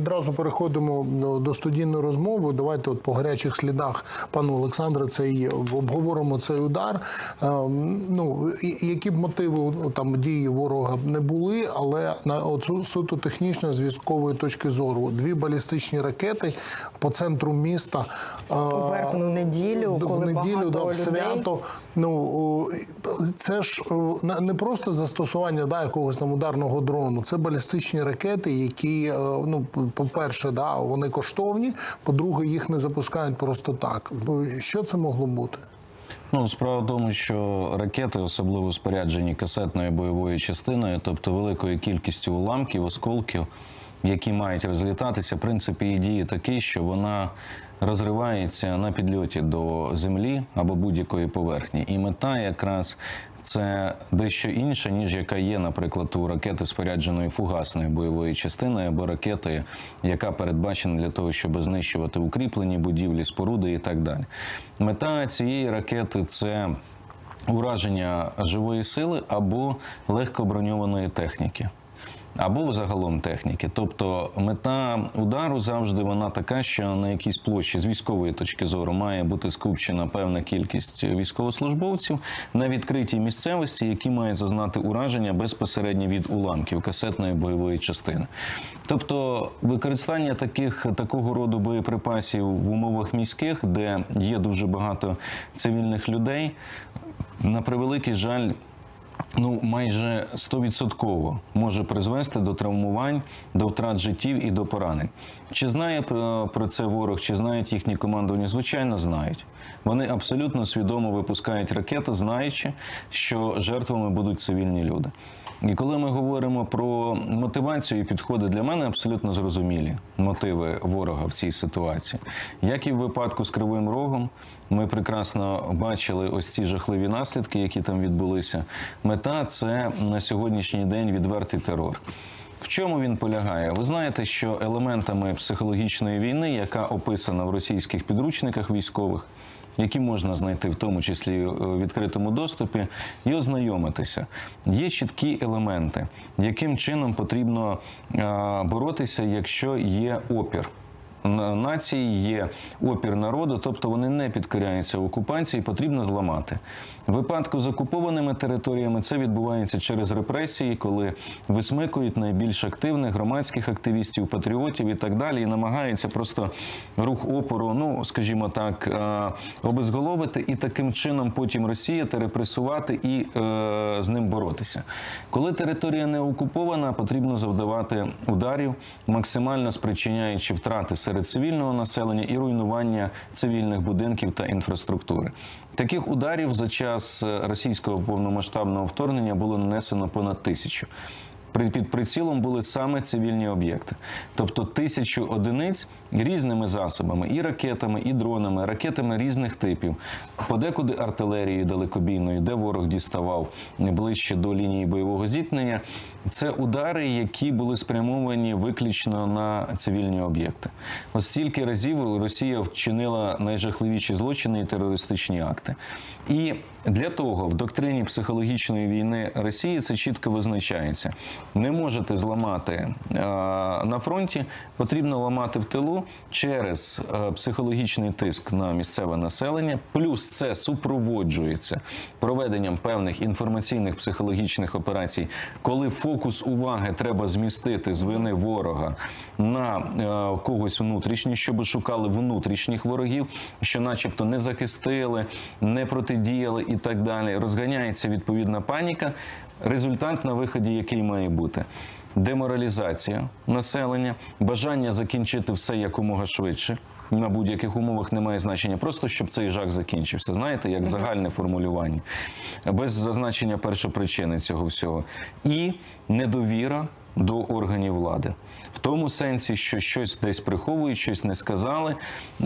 одразу переходимо до, студійної розмови. Давайте от по гарячих слідах, пану Олександре, цей обговоримо цей удар. Е, ну і- які б мотиви ну, там дії ворога не були, але на су- суто технічно з військової точки зору, дві балістичні ракети по центру міста е, У вербну неділю, в коли неділю багато да, в людей. свято. Ну це ж не- не просто застосування да, якогось там ударного дрону, це балістичні ракети, які е, ну по-перше, да, вони коштовні. По-друге, їх не запускають просто так. Ну що це могло бути? Ну, справа в тому, що ракети, особливо споряджені касетною бойовою частиною, тобто великою кількістю уламків, осколків, які мають розлітатися, в принципі, її діє такий, що вона розривається на підльоті до землі або будь-якої поверхні. І мета якраз це дещо інша, ніж яка є, наприклад, у ракети спорядженої фугасною бойовою частиною або ракети, яка передбачена для того, щоб знищувати укріплені будівлі, споруди і так далі. Мета цієї ракети це ураження живої сили або легко броньованої техніки. Або загалом техніки, тобто мета удару завжди вона така, що на якійсь площі з військової точки зору має бути скупчена певна кількість військовослужбовців на відкритій місцевості, які мають зазнати ураження безпосередньо від уламків касетної бойової частини. Тобто використання таких такого роду боєприпасів в умовах міських, де є дуже багато цивільних людей, на превеликий жаль ну майже стовідсотково може призвести до травмувань, до втрат життів і до поранень. Чи знає про, про це ворог, чи знають їхні командування? Звичайно, знають. Вони абсолютно свідомо випускають ракети, знаючи, що жертвами будуть цивільні люди. І коли ми говоримо про мотивацію і підходи для мене абсолютно зрозумілі мотиви ворога в цій ситуації, як і в випадку з Кривим Рогом, ми прекрасно бачили ось ці жахливі наслідки, які там відбулися. Мета це на сьогоднішній день відвертий терор. В чому він полягає? Ви знаєте, що елементами психологічної війни, яка описана в російських підручниках військових, які можна знайти в тому числі в відкритому доступі, і ознайомитися. Є чіткі елементи, яким чином потрібно боротися, якщо є опір. На- Нації є опір народу, тобто вони не підкоряються окупації, потрібно зламати. Випадку з окупованими територіями це відбувається через репресії, коли висмикують найбільш активних громадських активістів, патріотів і так далі, і намагаються просто рух опору, ну скажімо так, е, обезголовити і таким чином потім розсіяти, репресувати і е, з ним боротися. Коли територія не окупована, потрібно завдавати ударів, максимально спричиняючи втрати серед цивільного населення і руйнування цивільних будинків та інфраструктури. Таких ударів за час е, російського повномасштабного вторгнення було нанесено понад тисячу. Під прицілом були саме цивільні об'єкти, тобто тисячу одиниць різними засобами, і ракетами, і дронами, ракетами різних типів, подекуди артилерією далекобійною, де ворог діставав ближче до лінії бойового зіткнення. Це удари, які були спрямовані виключно на цивільні об'єкти. Ось стільки разів Росія вчинила найжахливіші злочини і терористичні акти. І для того в доктрині психологічної війни Росії це чітко визначається. Не можете зламати е, на фронті, потрібно ламати в тилу через е, психологічний тиск на місцеве населення. Плюс це супроводжується проведенням певних інформаційних психологічних операцій, коли фокус уваги треба змістити з вини ворога на е, когось внутрішній, щоб шукали внутрішніх ворогів, що, начебто, не захистили, не протидіяли і так далі. Розганяється відповідна паніка. Результат на виході, який має бути. Деморалізація населення, бажання закінчити все якомога швидше на будь-яких умовах немає значення, просто щоб цей жах закінчився. Знаєте, як загальне формулювання, без зазначення першопричини цього всього, і недовіра до органів влади. Тому сенсі, що щось десь приховують, щось не сказали,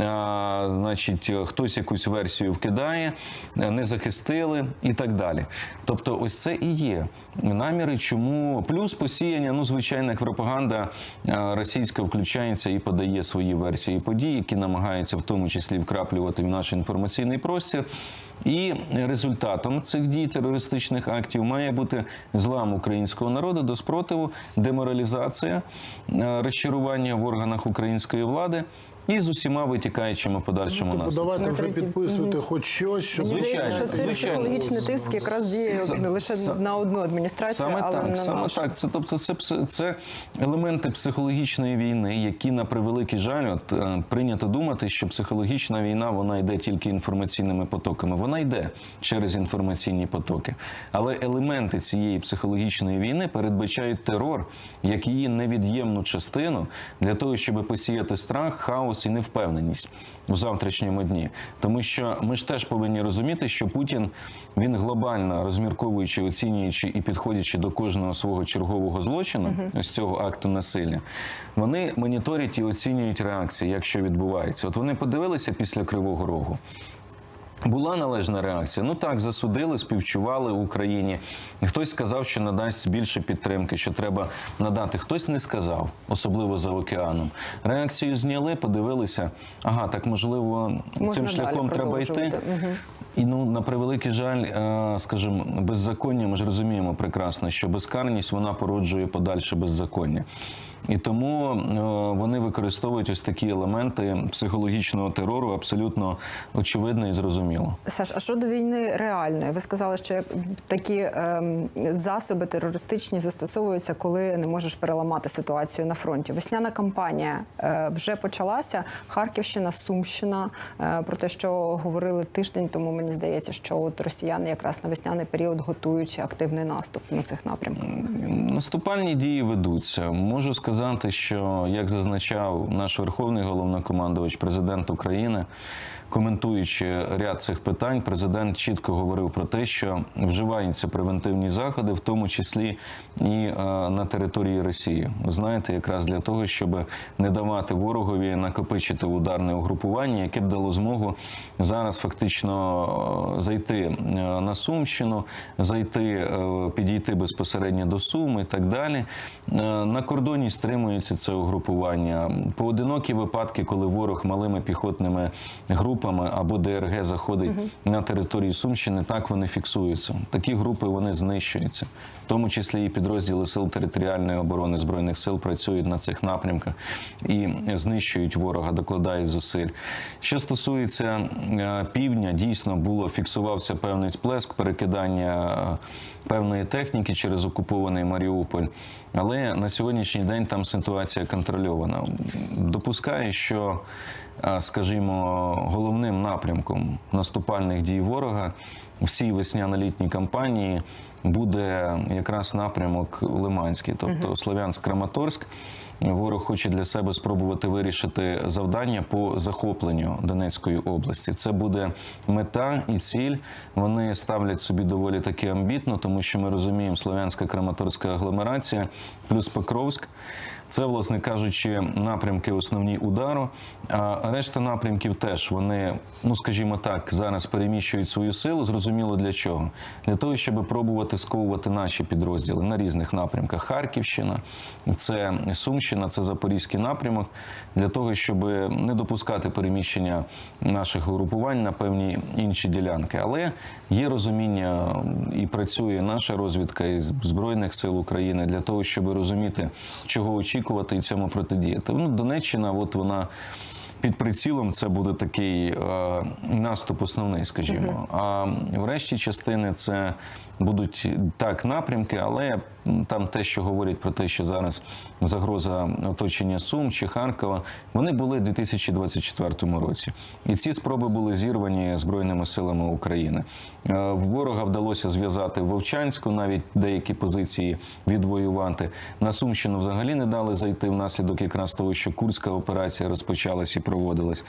а, значить, хтось якусь версію вкидає, не захистили і так далі. Тобто, ось це і є наміри, чому плюс посіяння, ну звичайно, як пропаганда російська включається і подає свої версії подій, які намагаються в тому числі вкраплювати в наш інформаційний простір. І результатом цих дій терористичних актів має бути злам українського народу до спротиву, деморалізація, розчарування в органах української влади і з усіма витікаючими подальшими Тобто наслідками. давайте вже підписуйте хоч щось, щоб Мені здається, що звичайно. психологічний тиск якраз діє С- не лише с- на одну адміністрацію, Саме але так, на саме нашу. так. Це тобто це, пс- це елементи психологічної війни, які на превеликий жаль, от е, прийнято думати, що психологічна війна вона йде тільки інформаційними потоками. Вона йде через інформаційні потоки. Але елементи цієї психологічної війни передбачають терор як її невід'ємну частину для того, щоб посіяти страх, хаос і невпевненість у завтрашньому дні. Тому що ми ж теж повинні розуміти, що Путін він глобально розмірковуючи, оцінюючи і підходячи до кожного свого чергового злочину, ось цього акту насилля, вони моніторять і оцінюють реакції, як що відбувається. От вони подивилися після Кривого Рогу. Була належна реакція. Ну так, засудили, співчували Україні. Хтось сказав, що надасть більше підтримки, що треба надати. Хтось не сказав, особливо за океаном. Реакцію зняли, подивилися. Ага, так можливо, Можна цим шляхом треба йти. Мгм. І ну на превеликий жаль, е, скажімо, беззаконня. Ми ж розуміємо прекрасно, що безкарність вона породжує подальше беззаконня. І тому е, вони використовують ось такі елементи психологічного терору абсолютно очевидно і зрозуміло. Саш, а щодо війни реальної, ви сказали, що такі ем, засоби терористичні застосовуються, коли не можеш переламати ситуацію на фронті. Весняна кампанія е, вже почалася. Харківщина, Сумщина. Е, про те, що говорили тиждень тому, мені здається, що от росіяни якраз на весняний період готують активний наступ на цих напрямках. Наступальні дії ведуться. Можу сказати, що як зазначав наш верховний головнокомандувач, президент України, коментуючи ряд цих питань, президент чітко говорив про те, що вживаються превентивні заходи, в тому числі і е, на території Росії. Ви знаєте, якраз для того, щоб не давати ворогові накопичити ударне угрупування, яке б дало змогу зараз фактично е, зайти е, на Сумщину, зайти, підійти безпосередньо до Суми і так далі. На кордоні стримується це угрупування. Поодинокі випадки, коли ворог малими піхотними групами або ДРГ заходить на територію Сумщини, так вони фіксуються. Такі групи вони знищуються, в тому числі і підрозділи сил територіальної оборони збройних сил працюють на цих напрямках і знищують ворога, докладають зусиль. Що стосується е, півдня, дійсно було фіксувався певний сплеск перекидання е, певної техніки через окупований Маріуполь. Але на сьогоднішній день там ситуація контрольована. Допускаю, що, скажімо, головним напрямком наступальних дій ворога в цій весняно-літній кампанії буде якраз напрямок Лиманський, тобто Слов'янськ-Краматорськ. Ворог хоче для себе спробувати вирішити завдання по захопленню Донецької області. Це буде мета і ціль. Вони ставлять собі доволі таки амбітно, тому що ми розуміємо, Слов'янська Краматорська агломерація плюс Покровськ. Це, власне кажучи, напрямки основні удару. А решта напрямків теж вони, ну скажімо так, зараз переміщують свою силу. Зрозуміло для чого? Для того, щоб пробувати сковувати наші підрозділи на різних напрямках. Харківщина, це Сумщина, це Запорізький напрямок, для того, щоб не допускати переміщення наших угрупувань на певні інші ділянки. Але є розуміння і працює наша розвідка із збройних сил України для того, щоб розуміти, чого очікувати і цьому протидіяти. Ну, Донеччина, от вона. Під прицілом це буде такий е, наступ основний, скажімо. А в решті частини це будуть так напрямки, але там те, що говорять про те, що зараз загроза оточення Сум чи Харкова, вони були в 2024 році. І ці спроби були зірвані Збройними силами України. Е, В ворога вдалося зв'язати Вовчанську, навіть деякі позиції відвоювати. На Сумщину взагалі не дали зайти внаслідок якраз того, що Курська операція розпочалась і проводилась.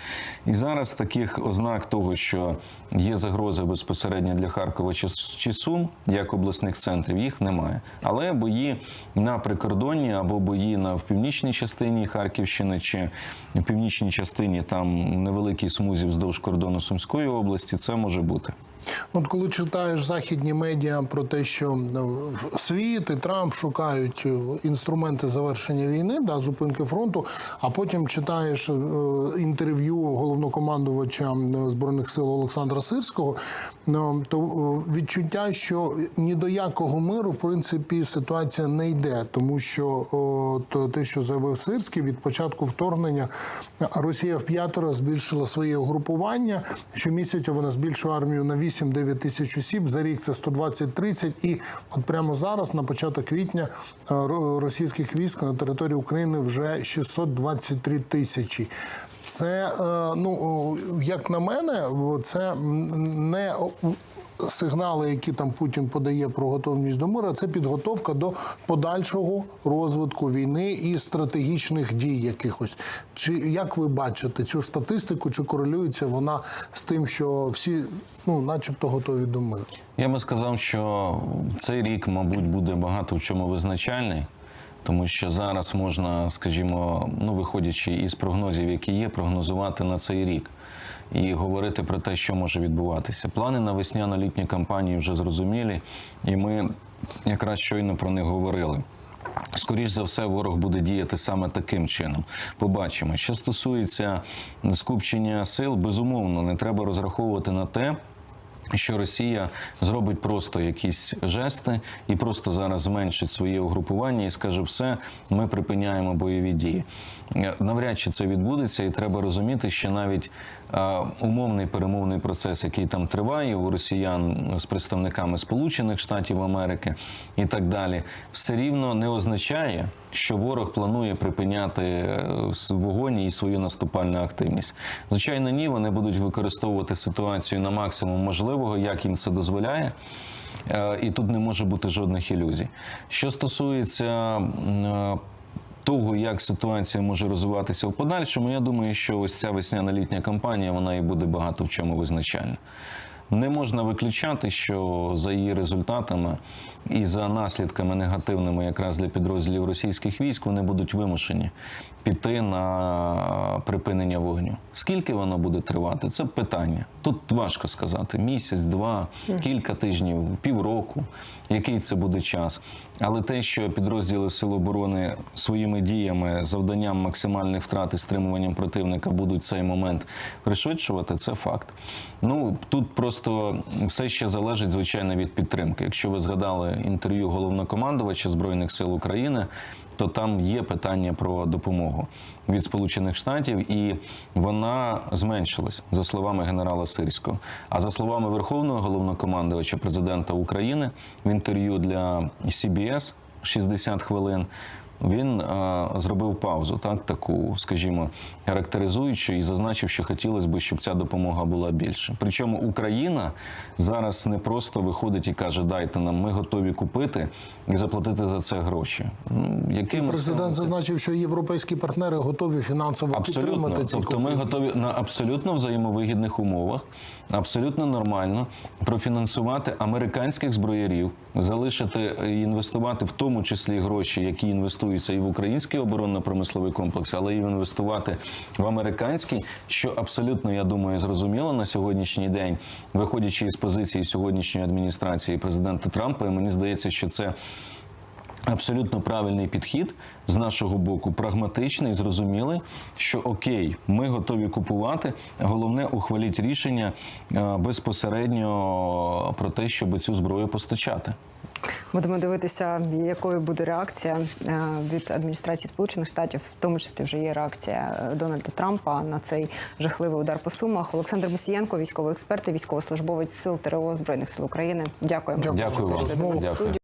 І зараз таких ознак того, що є загроза безпосередньо для Харкова чи, Сум, як обласних центрів, їх немає. Але бої на прикордонні або бої на в північній частині Харківщини чи в північній частині там невеликій смузі вздовж кордону Сумської області, це може бути. От коли читаєш західні медіа про те, що ну, світ і Трамп шукають е, інструменти завершення війни, да, зупинки фронту, а потім читаєш е, інтерв'ю головнокомандувача збройних сил Олександра Сирського, ну, то е, відчуття, що ні до якого миру в принципі ситуація не йде, тому що то те, що заявив Сирський, від початку вторгнення Росія в п'ятеро збільшила своє угрупування. Щомісяця вона збільшує армію на 8-9 тисяч осіб. За рік це 120-30. І от прямо зараз, на початок квітня, е, російських військ на території України вже 623 тисячі. Це е, ну як на мене, це не сигнали, які там Путін подає про готовність до миру, це підготовка до подальшого розвитку війни і стратегічних дій якихось. Чи як ви бачите цю статистику? Чи корелюється вона з тим, що всі, ну, начебто, готові до миру? Я би сказав, що цей рік, мабуть, буде багато в чому визначальний, тому що зараз можна, скажімо, ну виходячи із прогнозів, які є, прогнозувати на цей рік і говорити про те, що може відбуватися. Плани на весняно-літні кампанії вже зрозумілі, і ми якраз щойно про них говорили. Скоріш за все, ворог буде діяти саме таким чином. Побачимо. Що стосується скупчення сил, безумовно, не треба розраховувати на те. Що Росія зробить просто якісь жести і просто зараз зменшить своє угрупування і скаже, все, ми припиняємо бойові дії. Навряд чи це відбудеться, і треба розуміти, що навіть умовний перемовний процес, який там триває у росіян з представниками Сполучених Штатів Америки і так далі, все рівно не означає, що ворог планує припиняти е, вогонь і свою наступальну активність. Звичайно, ні, вони будуть використовувати ситуацію на максимум можливого, як їм це дозволяє. Е, І тут не може бути жодних ілюзій. Що стосується е, того, як ситуація може розвиватися в подальшому, я думаю, що ось ця весняна літня кампанія вона і буде багато в чому визначальна. Не можна виключати, що за її результатами і за наслідками негативними якраз для підрозділів російських військ вони будуть вимушені піти на припинення вогню. Скільки воно буде тривати? Це питання. Тут важко сказати: місяць, два, кілька тижнів, півроку, який це буде час. Але те, що підрозділи Сил оборони своїми діями, завданням максимальних втрат і стримуванням противника будуть цей момент пришвидшувати, це факт. Ну тут просто все ще залежить звичайно від підтримки. Якщо ви згадали інтерв'ю головнокомандувача збройних сил України. То там є питання про допомогу від Сполучених Штатів, і вона зменшилась за словами генерала Сирського. А за словами Верховного головнокомандувача президента України в інтерв'ю для CBS 60 хвилин. Він е, зробив паузу, так таку, скажімо, характеризуючи і зазначив, що хотілося б, щоб ця допомога була більше. Причому Україна зараз не просто виходить і каже: Дайте нам, ми готові купити і заплатити за це гроші. Ну, яким Президент зазначив, що європейські партнери готові фінансово Абсолютно. підтримати ці Тобто ми готові на абсолютно взаємовигідних умовах, абсолютно нормально профінансувати американських зброярів, залишити і інвестувати в тому числі гроші, які інвестуються і в український оборонно-промисловий комплекс, але і інвестувати в американський, що абсолютно, я думаю, зрозуміло на сьогоднішній день, виходячи із позиції сьогоднішньої адміністрації президента Трампа, і мені здається, що це. Абсолютно правильний підхід з нашого боку, прагматичний, зрозумілий, що окей, ми готові купувати. Головне, ухваліть рішення е, безпосередньо про те, щоб цю зброю постачати. Будемо дивитися, якою буде реакція е, від адміністрації Сполучених Штатів, в тому числі вже є реакція е, Дональда Трампа на цей жахливий удар по сумах. Олександр Мусієнко, військовий експерт і військовослужбовець сил ТРО збройних сил України. Дякуємо. Дякую вам. Дякую.